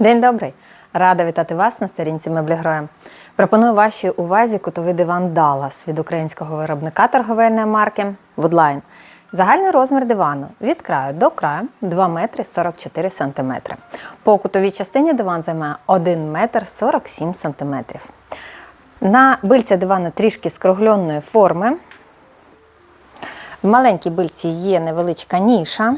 День добрий! Рада вітати вас на сторінці Меблігроєм. Пропоную вашій увазі кутовий диван Dallas від українського виробника торговельної марки Woodline. Загальний розмір дивану від краю до краю 2 метри 44 сантиметри. По кутовій частині диван займає 1 метр 47 сантиметрів. На бильці дивану трішки скругленої форми. В маленькій бильці є невеличка ніша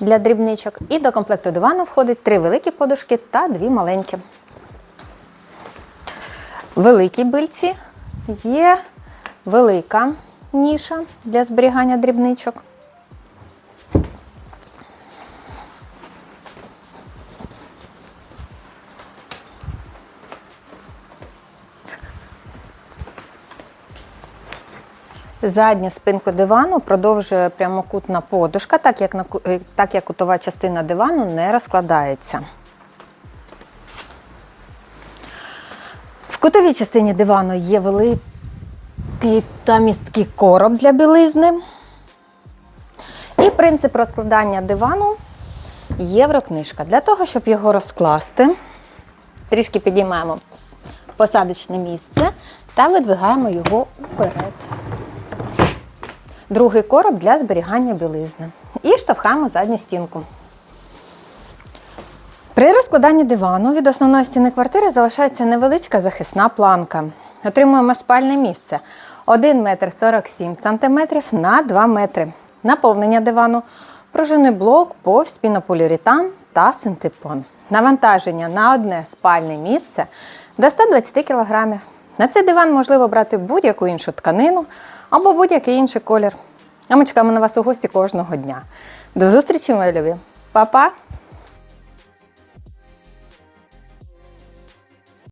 для дрібничок. І до комплекту дивану входить три великі подушки та дві маленькі. Великі бильці є велика ніша для зберігання дрібничок. Задню спинку дивану продовжує прямокутна подушка, так як, е, так як кутова частина дивану не розкладається. В кутовій частині дивану є великий та місткий короб для білизни. І принцип розкладання дивану єврокнижка. Для того, щоб його розкласти, трішки підіймаємо посадочне місце та видвигаємо його вперед. Другий короб для зберігання білизни. І штовхаємо задню стінку. При розкладанні дивану від основної стіни квартири залишається невеличка захисна планка. Отримуємо спальне місце 1 метр 47 сантиметрів на 2 метри. Наповнення дивану, пружинний блок, повсть, пінополіуретан та синтепон. Навантаження на одне спальне місце до 120 кг. На цей диван можливо брати будь-яку іншу тканину або будь-який інший колір. А ми чекаємо на вас у гості кожного дня. До зустрічі, мої любі! Па-па!